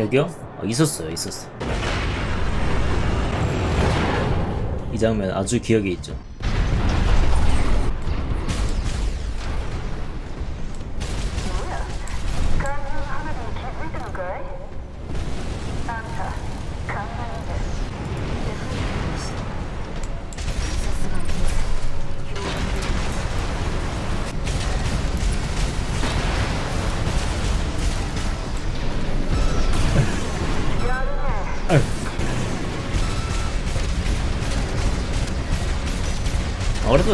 여기요? 어, 있었어요, 있었어. 이 장면 아주 기억에 있죠.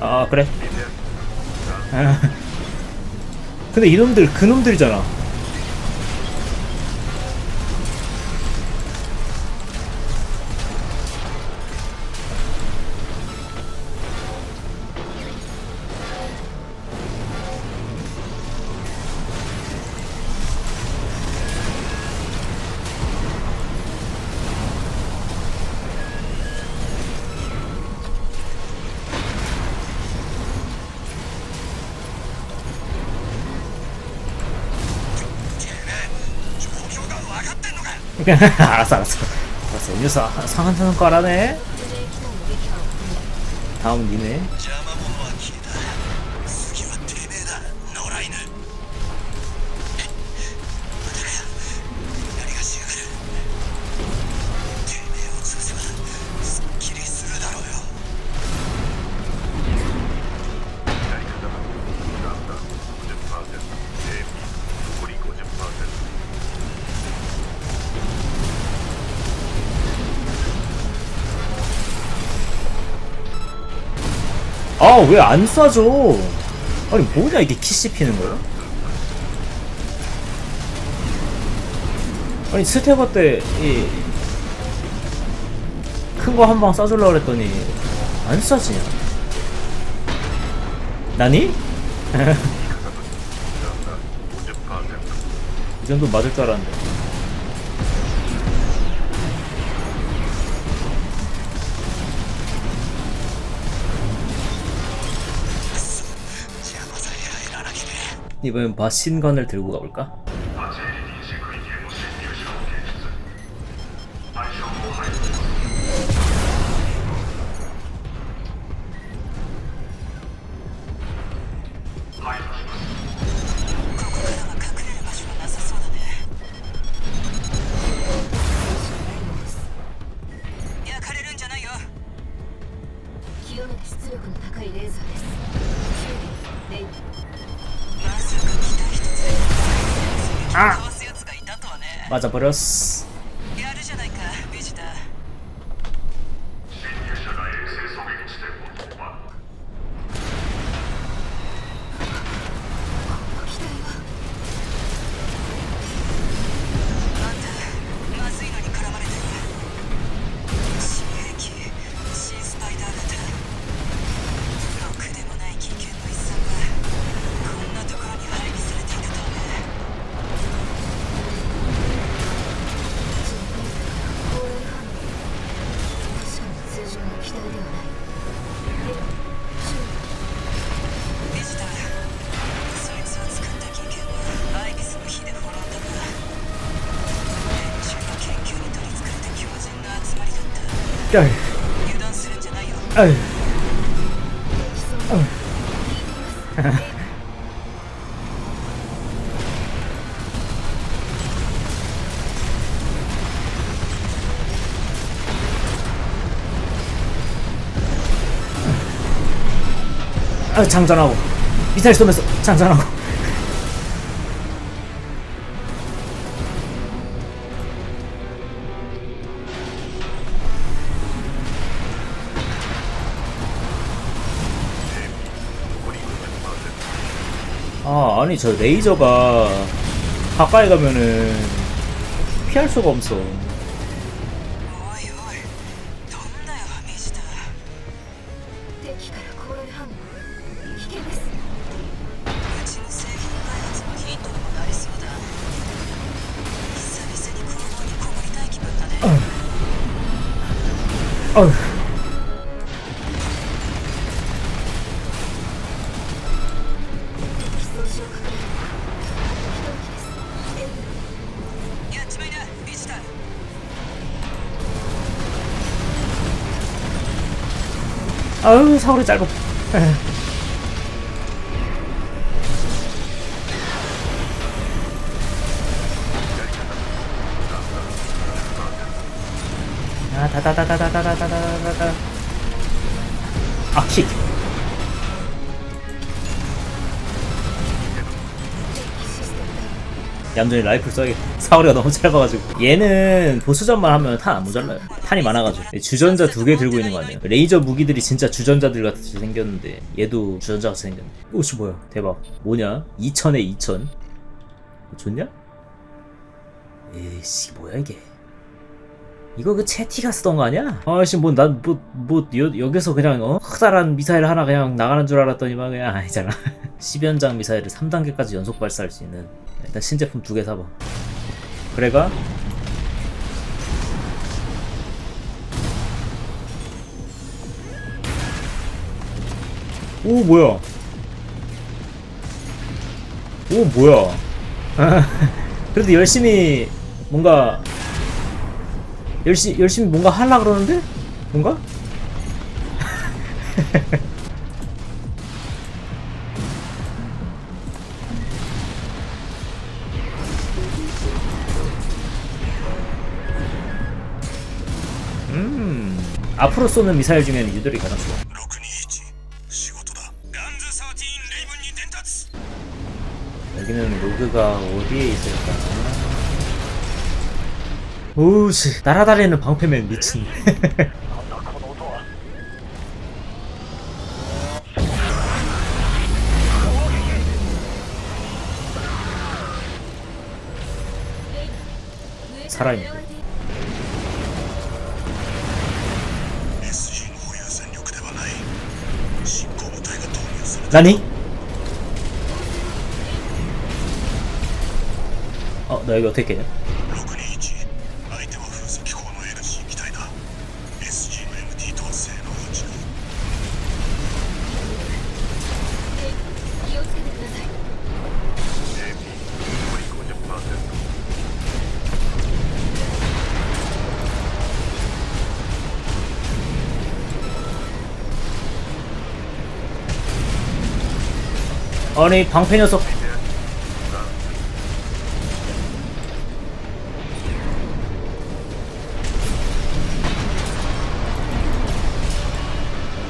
아 그래. 아. 근데 이놈들 그놈들이잖아. 그러니까, 알았어, 알았어. 알았어, 이 녀석. 상한선은 꺼라네. 다음 니네. 왜 안 쏴줘? 아니 뭐냐 이게 키씨 피는 거야? 아니 스테버 때큰 거 한 방 쏴주려고 그랬더니 안 쏴지냐? 나니? 이 정도 맞을 줄 알았는데. 이번엔 마신건을 들고 가볼까? 맞아버렸어. 야. 아유. 아유. 아, 장전하고 미사일 쏘면서 장전하고 아 아니 저 레이저가 가까이 가면은 피할 수가 없어. おい 아유 사거리 짧아 에휴. 아 다다다다다다다다다다 아킥 얌전히 라이플 써야겠다 사거리가 너무 짧아가지고. 얘는 보스전만 하면 탄 안 모자라요. 탄이 많아가지고. 주전자 두 개 들고 있는 거 아니에요? 레이저 무기들이 진짜 주전자들 같이 생겼는데 얘도 주전자 같이 생겼네. 오씨 뭐야. 대박. 뭐냐? 2000에 2000 좋냐? 에이씨 뭐야 이게. 이거 그 채티가 쓰던 거 아니야? 아씨 뭐 난 뭐 뭐 여기서 그냥 어? 커다란 미사일 하나 그냥 나가는 줄 알았더니만 그냥 아니잖아. 10연장 미사일을 3단계까지 연속 발사할 수 있는 일단 신제품 두 개 사봐. 그래가 오 뭐야? 오 뭐야? 그래도 열심히 뭔가 열심히 열심히 뭔가 하려 그러는데? 뭔가 앞으로 쏘는 미사일 중에는 유도리 가장 좋아. 여기는 로그가 어디에 있을까? 오우씨 날아다니는 방패맨 미친. 살아있는 Nani? 어, 나 여기 어떻게 깨냐? 아니 방패 녀석.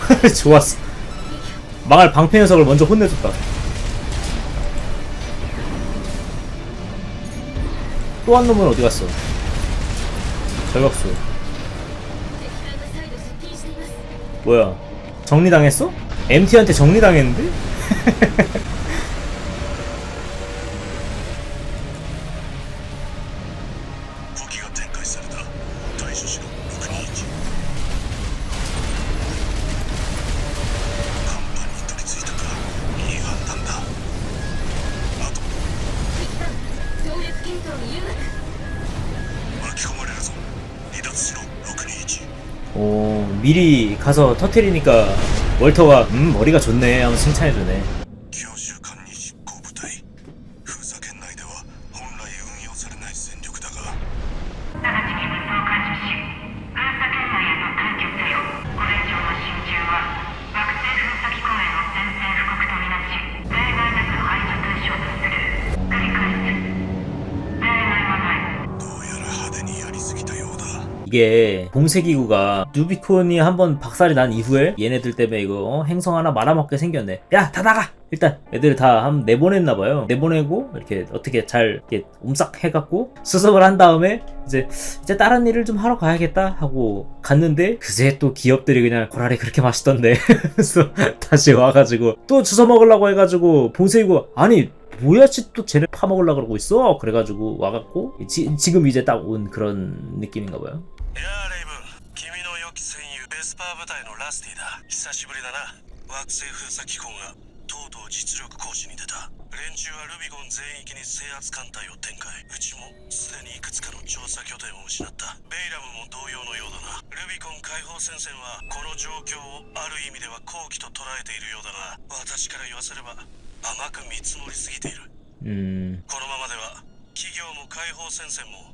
좋았어. 망할 방패 녀석을 먼저 혼내줬다. 또 한 놈은 어디갔어? 절벽수. 뭐야? 정리당했어? MT한테 정리당했는데? 오 미리 가서 터트리니까 월터가 음 머리가 좋네. 하면서 칭찬해주네 이게 봉쇄기구가 누비콘이 한번 박살이 난 이후에 얘네들 때문에 이거 어, 행성 하나 말아먹게 생겼네. 야, 다 나가! 일단 애들 다 한 내보냈나 봐요. 내보내고 이렇게 어떻게 잘 이렇게 옴싹 해갖고 수습을 한 다음에 이제 이제 다른 일을 좀 하러 가야겠다 하고 갔는데 그새 또 기업들이 그냥 고라리 그렇게 맛있던데 그래서 다시 와가지고 또 주워 먹으려고 해가지고 봉쇄기구 아니 뭐야 또 쟤네 파먹으려고 그러고 있어 그래가지고 와갖고 지, 지금 이제 딱 온 그런 느낌인가 봐요 いやーレイブン君の良き戦友ベスパー部隊のラスティだ。久しぶりだな。惑星封鎖機構がとうとう実力行使に出た。連中はルビゴン全域に制圧艦隊を展開。うちもすでにいくつかの調査拠点を失った。ベイラムも同様のようだな。ルビコン解放戦線はこの状況をある意味では好機と捉えているようだが私から言わせれば甘く見積もりすぎている。음このままでは企業も解放戦線も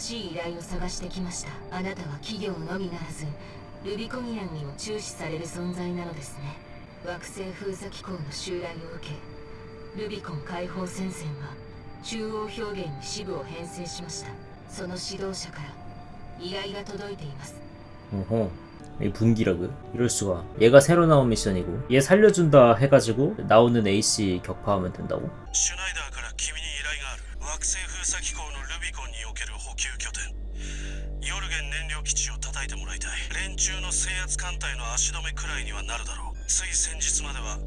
しい依頼を探してきましたあなたは企業のみならずルビコニアンにも注視される存在なのですね惑星封鎖機構の襲来を受けルビコン解放戦線は中央表現に支部を編成しましたその指導者から依頼が届いています 어허 이 분기라고 이럴 수가 얘가 새로 나온 미션이고 얘 살려준다 해가지고 나오는 AC 격파하면 된다고? シュナイ いにはなるだろうつい先日までは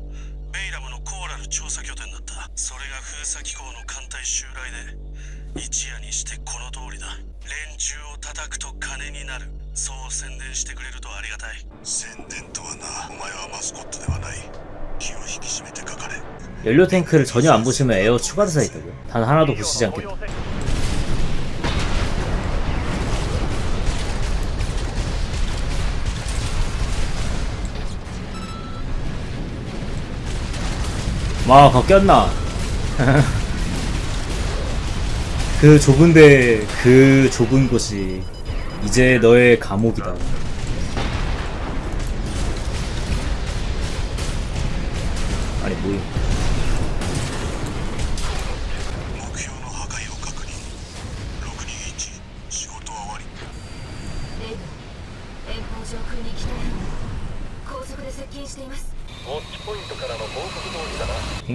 ベイラムのコーラル調査拠点だったそれが封鎖機構の艦隊襲来で一夜にしてこの通りだ連中を叩くと金になるそう宣伝してくれるとありがたい宣伝とはなお前はマスコットではない気を引き締めてかかれ 연료 탱크를 전혀 안 보시면 에어 추가돼서 있다고요 단 하나도 보시지 않겠다 마 바뀌었나? 그 좁은데 그 좁은 곳이 이제 너의 감옥이다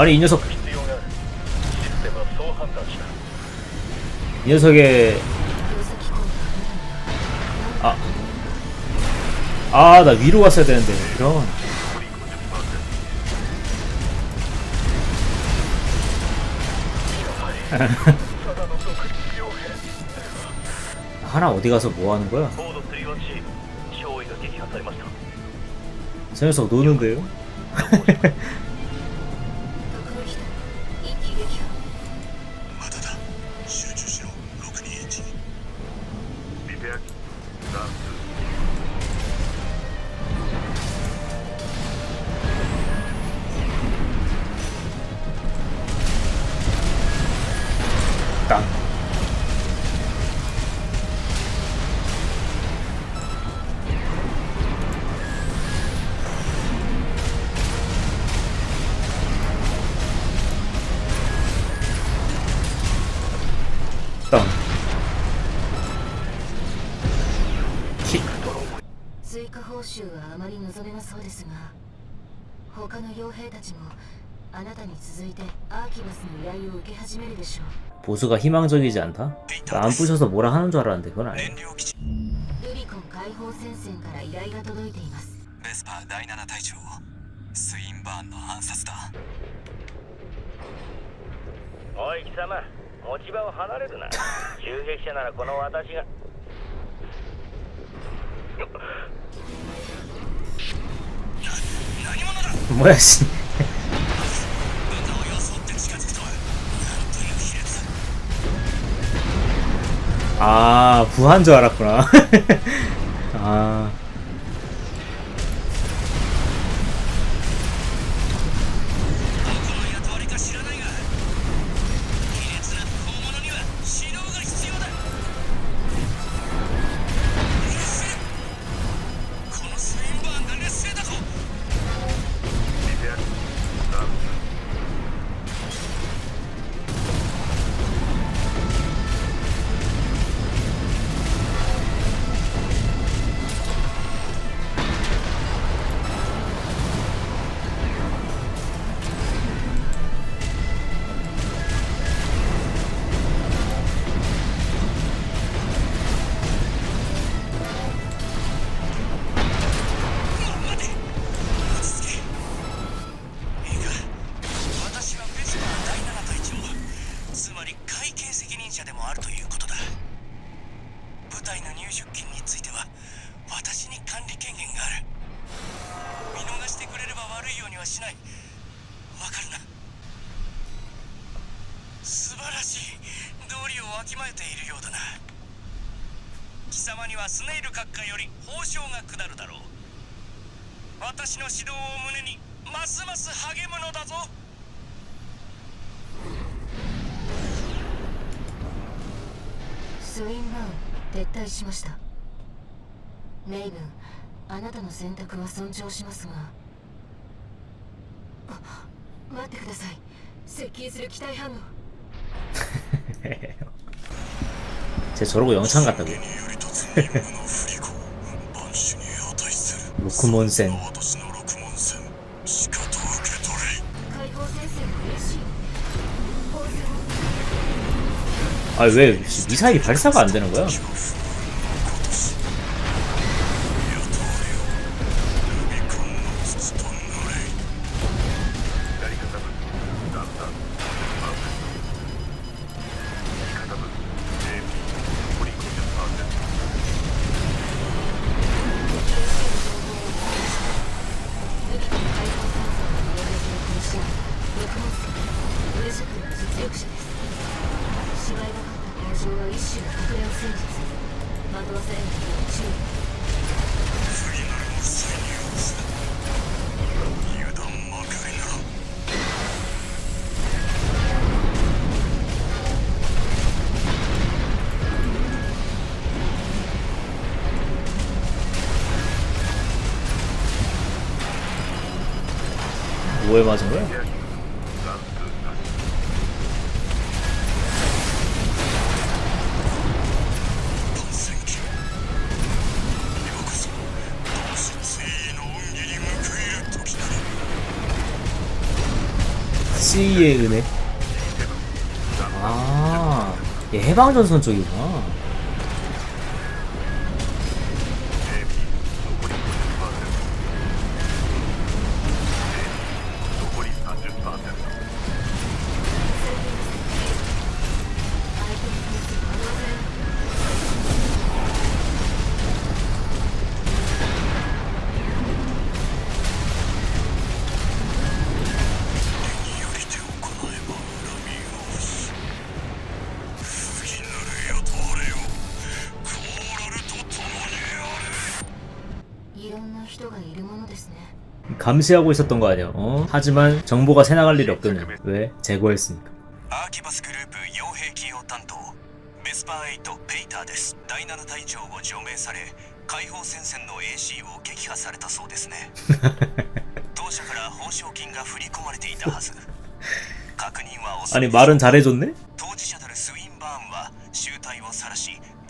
아니 이 녀석 이 녀석의 아 아 나 위로 갔어야 되는데 그런 하나 어디 가서 뭐 하는 거야? 저 녀석 노는데요? 習はあまり望めなそうですが他の傭兵たちもあなたに続いてアーキバスの依頼を受け始めるでしょう 보수가 희망적이지 않다? 안 부셔서 뭐라 하는 줄 알았는데 그건 아니야 燃料基地ルビコン解放戦線から依頼が届いていますベスパー第7隊長スインバーンの暗殺だおい貴様持ち場を離れるな襲撃者ならこの私が 뭐야 씨 아, 부한 줄 알았구나. 아. 退しましたレイブンあなたの選択は尊重しますがあ待ってください接近する機体反応 쟤 저러고 영창 갔다고 により立つ任務の不利子万死に値する 로크몬센 私の六門戦しかと受け取れ解放戦線の AC 放線 아왜 미사일이 발사가 안 되는 거야? 뭐에 맞은 거야? C의 은혜. 아, 얘 해방전선 쪽이구나. 감시하고 있었던 거 아니야 어? 하지만 정보가 새나갈 일이 없더니 왜? 제거했으니까 アーキバスグループ傭兵企業担当ベスパー8ペイターです第7隊長を除名され解放戦線の AC を撃破されたそうですね当社から報奨金が振り込まれていたはず確認は遅い 아니 말은 잘해줬네? 当事者たるスウィンバーンは集体を晒し部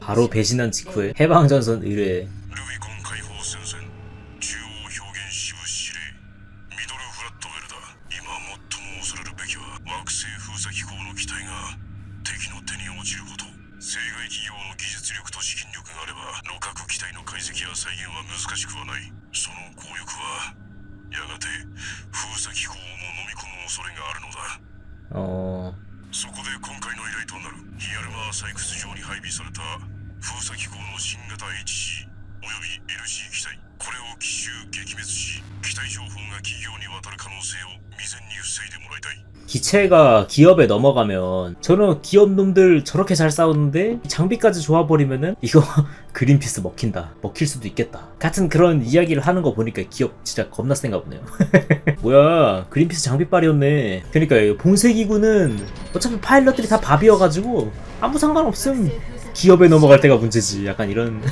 바로 배신한 직후에 해방전선 의뢰 ルビコン解放戦線中央表現支部司令ミドルフラットウェルだ今最も恐れるべきは惑星封鎖機構の機体が敵の手に落ちること生外企業の技術力と資金力があれば路角機体の解析や再現は難しくはないその効力はやがて封鎖機構をも飲み込む恐れがあるのだ 어 そこで今回の依頼となるヒアルマー採掘場に配備された封鎖機構の 新型 HC および LC 機体これを奇襲撃滅し機体情報が企業に渡る可能性を未然に防いでもらいたい 기체가 기업에 넘어가면 저는 기업 놈들 저렇게 잘 싸우는데 장비까지 좋아버리면은 이거 그린피스 먹힌다 먹힐 수도 있겠다 같은 그런 이야기를 하는 거 보니까 기업 진짜 겁나 센가 보네요 뭐야 그린피스 장비빨이었네 그러니까 이 봉쇄기구는 어차피 파일럿들이 다 밥이어가지고 아무 상관없음 기업에 넘어갈 때가 문제지. 약간 이런.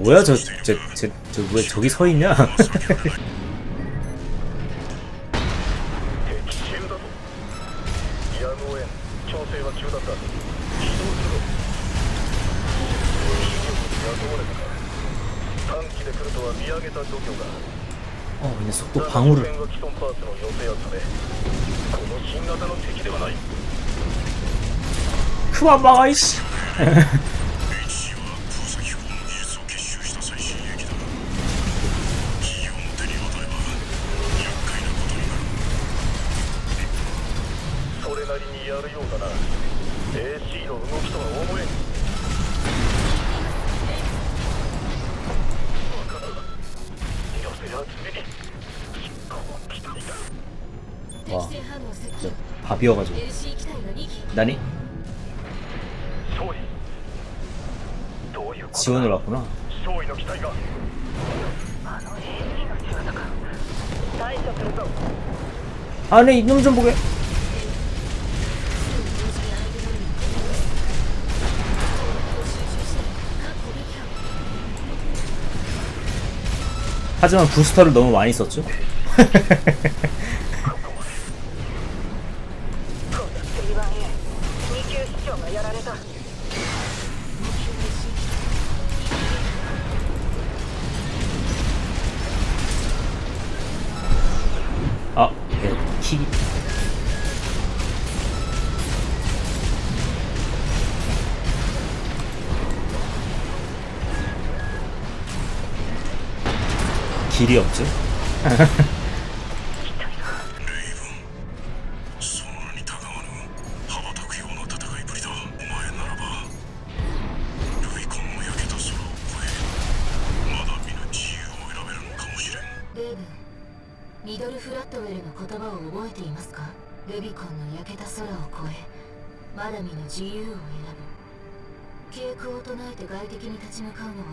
뭐야 저 저 저 왜 저기 서 있냐? 어, 근데 속도 방울을. が既存パーツの要請をされこの新型の敵ではない 그만 막아 이씨 HC は封鎖機構の技術を結集した最新兵器だ企業の手に渡れば厄介なことになるそれなりにやるようだな AC の動きとは思えんわからん寄せ集めにこう来たいだ敵戦反応接近 밥이어가지고 LC 機体が2機 나니 지원을 왔구나 勝利の機体があの AC の仕業か対処するぞ 아네 이놈 좀 보게 하지만 부스터를 너무 많이 썼죠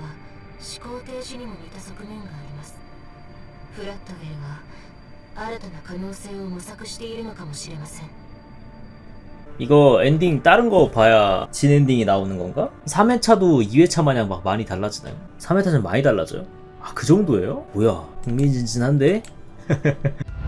は思考停止にも似た側面があります。フラットウェルは新たな可能性を模索しているのかもしれません 이거 엔딩 다른 거 봐야 진 엔딩이 나오는 건가? 3회차도 2회차 마냥 막 많이 달라지나요? 3회차 좀 많이 달라져요? 아 그 정도예요? 뭐야 흥미진진한데?